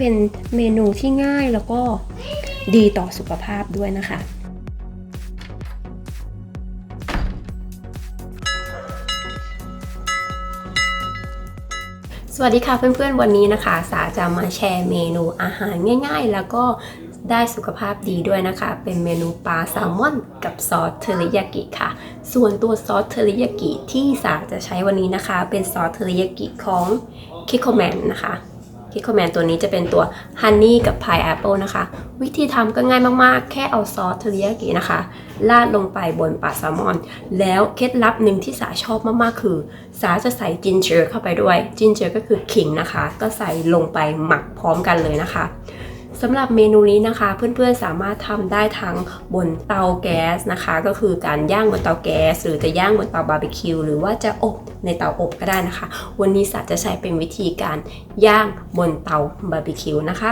เป็นเมนูที่ง่ายแล้วก็ดีต่อสุขภาพด้วยนะคะ สวัสดีค่ะเพื่อนๆวันนี้นะคะ สาจะมาแชร์เมนูอาหารง่ายๆ แล้วก็ได้สุขภาพดีด้วยนะคะ เป็นเมนูปลาแซลมอนกับซอสเทอริยากิค่ะ ส่วนตัวซอสเทอริยากิที่สาจะใช้วันนี้นะคะ เป็นซอสเทอริยากิของคิโคแมนนะคะ คิดคแมนตัวนี้จะเป็นตัวฮันนี่กับพายแอปเปิลนะคะ วิธีทำก็ง่ายมากๆ แค่เอาซอสเทริยากินะคะราดลงไปบนปลาแซลมอน แล้วเคล็ดลับหนึ่งที่สาชอบมากๆ คือ สาจะใส่จินเจอร์เข้าไปด้วย จินเจอร์ก็คือขิงนะคะ ก็ใส่ลงไปหมักพร้อมกันเลยนะคะ สำหรับเมนูนี้นะคะ เพื่อนๆสามารถทำได้ทั้งบนเตาแก๊สนะคะ ก็คือการย่างบนเตาแก๊ส หรือจะย่างบนเตาบาร์บีคิวหรือว่าจะอบในเตาอบก็ได้นะคะ วันนี้สาจะใช้เป็นวิธีการย่างบนเตาบาร์บีคิวนะคะ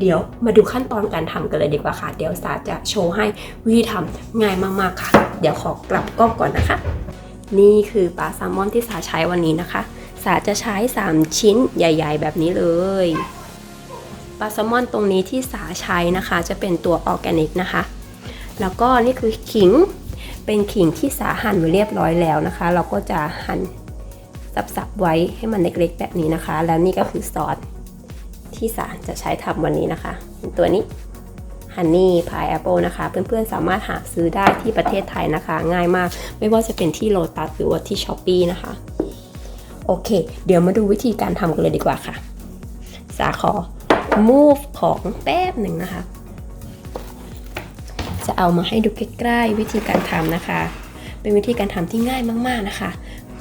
เดี๋ยวมาดูขั้นตอนการทำกันเลยดีกว่าค่ะ เดี๋ยวสาจะโชว์ให้วิธีทำง่ายมากๆค่ะ เดี๋ยวขอกลับกล้องก่อนนะคะ นี่คือปลาแซลมอนที่สาใช้วันนี้นะคะสาจะใช้ 3 ชิ้นใหญ่ ๆ แบบนี้เลย ปลาแซลมอนตรงนี้ที่สาใช้นะคะ จะเป็นตัวออร์แกนิกนะคะ แล้วก็นี่คือขิงเป็นขิงที่สาหั่นไว้เรียบร้อยแล้วนะคะ เราก็จะหั่นสับๆไว้ให้มันเล็กๆ แบบนี้นะคะ แล้วนี่ก็คือซอสที่สาจะใช้ทำวันนี้นะคะเป็นตัวนี้ฮันนี่พายแอปเปิลนะคะ เพื่อนๆ สามารถหาซื้อได้ที่ประเทศไทยนะคะ ง่ายมาก ไม่ว่าจะเป็นที่โลตัสหรือว่าที่ช้อปปีนะคะ โอเค เดี๋ยวมาดูวิธีการทำกันเลยดีกว่าค่ะ สาขอ move ของแป๊บหนึ่งนะคะ จะเอามาให้ดูใกล้ๆวิธีการทำนะคะ เป็นวิธีการทำที่ง่ายมากๆนะคะ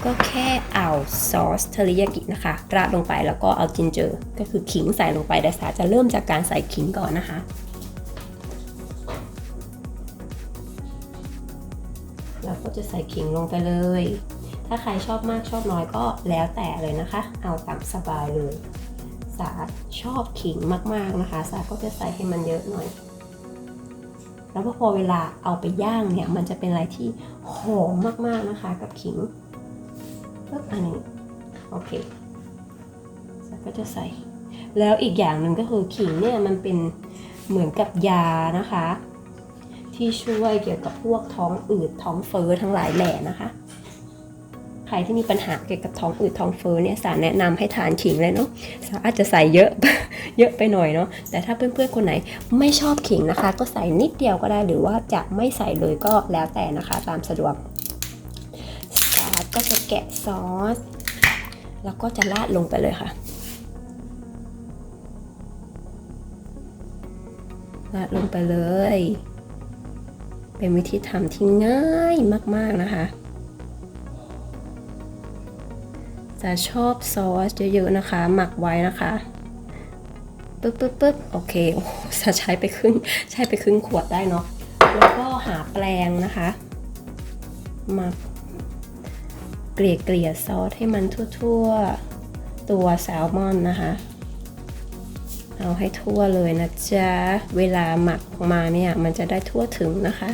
ก็แค่เอาซอสเทอริยากินะคะ ราดลงไปแล้วก็เอาจินเจอร์ ก็คือขิงใส่ลงไปแต่สาจะเริ่มจากการใส่ขิงก่อนนะคะ เราก็จะใส่ขิงลงไปเลย ถ้าใครชอบมากชอบน้อยก็แล้วแต่เลยนะคะ เอาตามสบายเลย สาชอบขิงมากๆนะคะ สาก็จะใส่ให้มันเยอะหน่อย แล้วพอเวลาเอาไปย่างเนี่ย มันจะเป็นอะไรที่หอมมากๆนะคะ กับขิงปึ๊บอันนี้โอเคสาก็จะใส่ แล้วอีกอย่างหนึ่งก็คือขิงเนี่ยมันเป็นเหมือนกับยานะคะ ที่ช่วยเกี่ยวกับพวกท้องอืดท้องเฟ้อทั้งหลายแหล่นะคะ ใครที่มีปัญหาเกี่ยวกับท้องอืดท้องเฟ้อเนี่ยสารแนะนำให้ทานขิงเลยเนาะสารอาจจะใส่เยอะเยอะไปหน่อยเนาะแต่ถ้าเพื่อนๆคนไหนไม่ชอบขิงนะคะ ก็ใส่นิดเดียวก็ได้หรือว่าจะไม่ใส่เลยก็แล้วแต่นะคะ ตามสะดวกสารก็จะแกะซอส แล้วก็จะราดลงไปเลยค่ะราดลงไปเลย เป็นวิธีทำที่ง่ายมากๆนะคะ จะชอบซอสเยอะๆนะคะ หมักไว้นะคะปึ๊บปึ๊บปึ๊บโอเคโอ้จะใช้ไปครึ่งใช้ไปครึ่งขวดได้เนาะแล้วก็หาแปรงนะคะ มาเกลี่ยเกลี่ยซอสให้มันทั่วๆ ตัวแซลมอนนะคะ เอาให้ทั่วเลยนะจ๊ะ เวลาหมักออกมาเนี่ยมันจะได้ทั่วถึงนะคะ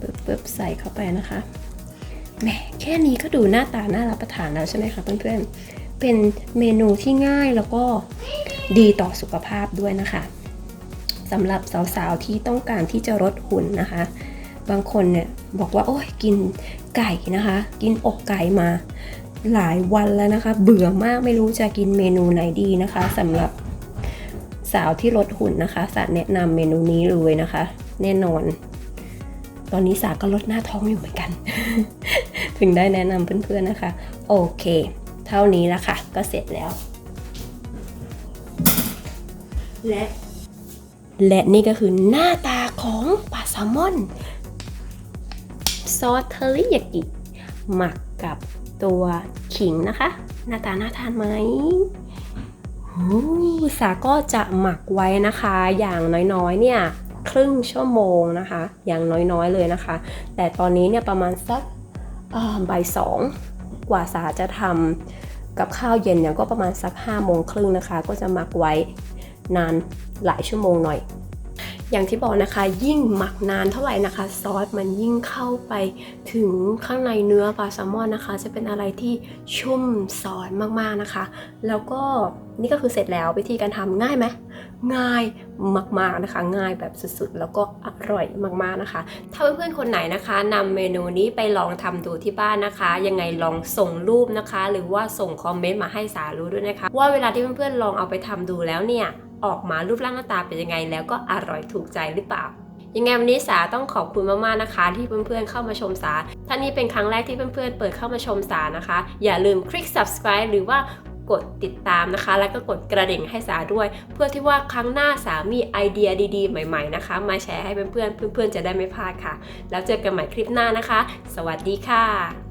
ปึ๊บปึ๊บใส่เข้าไปนะคะ แหมแค่นี้ก็ดูหน้าตาน่ารับประทานแล้วใช่ไหมคะเพื่อนๆ เป็นเมนูที่ง่ายแล้วก็ดีต่อสุขภาพด้วยนะคะสำหรับสาวๆที่ต้องการที่จะลดหุ่นนะคะ บางคนเนี่ยบอกว่าโอ้ยกินไก่นะคะ กินอกไก่มาหลายวันแล้วนะคะ เบื่อมากไม่รู้จะกินเมนูไหนดีนะคะสำหรับสาวที่ลดหุ่นนะคะสาแนะนำเมนูนี้เลยนะคะ แน่นอน ตอนนี้สาก็ลดหน้าท้องอยู่เหมือนกัน ถึงได้แนะนำเพื่อนๆนะคะ โอเค เท่านี้ละค่ะ ก็เสร็จแล้ว และและนี่ก็คือหน้าตาของปลาแซลมอนซอสเทอริยากิหมักกับตัวขิงนะคะ หน้าตาน่าทานไหมโอ้สาก็จะหมักไว้นะคะ อย่างน้อยๆ เนี่ย ครึ่งชั่วโมงนะคะ อย่างน้อยๆ เลยนะคะ แต่ตอนนี้เนี่ยประมาณสัก บ่ายสองกว่าสาจะทำกับข้าวเย็นเนี่ยก็ประมาณสัก5้าโมงครึ่งนะคะ ก็จะหมักไว้นานหลายชั่วโมงหน่อย อย่างที่บอกนะคะ ยิ่งหมักนานเท่าไหร่นะคะ ซอสมันยิ่งเข้าไปถึงข้างในเนื้อปลาแซลมอนนะคะ จะเป็นอะไรที่ชุ่มซอสมากๆนะคะ แล้วก็นี่ก็คือเสร็จแล้ววิธีการทำง่ายไหมง่ายมากๆนะคะ ง่ายแบบสุดๆ แล้วก็อร่อยมากๆนะคะ ถ้าเพื่อนๆคนไหนนะคะนำเมนูนี้ไปลองทำดูที่บ้านนะคะ ยังไงลองส่งรูปนะคะ หรือว่าส่งคอมเมนต์มาให้สารู้ด้วยนะคะ ว่าเวลาที่เพื่อนๆลองเอาไปทำดูแล้วเนี่ย ออกมารูปร่างหน้าตาเป็นยังไง แล้วก็อร่อยถูกใจหรือเปล่ายังไงวันนี้สาต้องขอบคุณมากๆนะคะ ที่เพื่อนๆเข้ามาชมสาถ้านี่เป็นครั้งแรกที่เพื่อนๆเปิดเข้ามาชมสานะคะ อย่าลืมคลิก subscribe หรือว่ากดติดตามนะคะ แล้วก็กดกระดิ่งให้สาด้วย เพื่อที่ว่าครั้งหน้าสามีไอเดียดีๆ ใหม่ๆนะคะ มาแชร์ให้เพื่อนๆเพื่อนๆจะได้ไม่พลาดค่ะ แล้วเจอกันใหม่คลิปหน้านะคะ สวัสดีค่ะ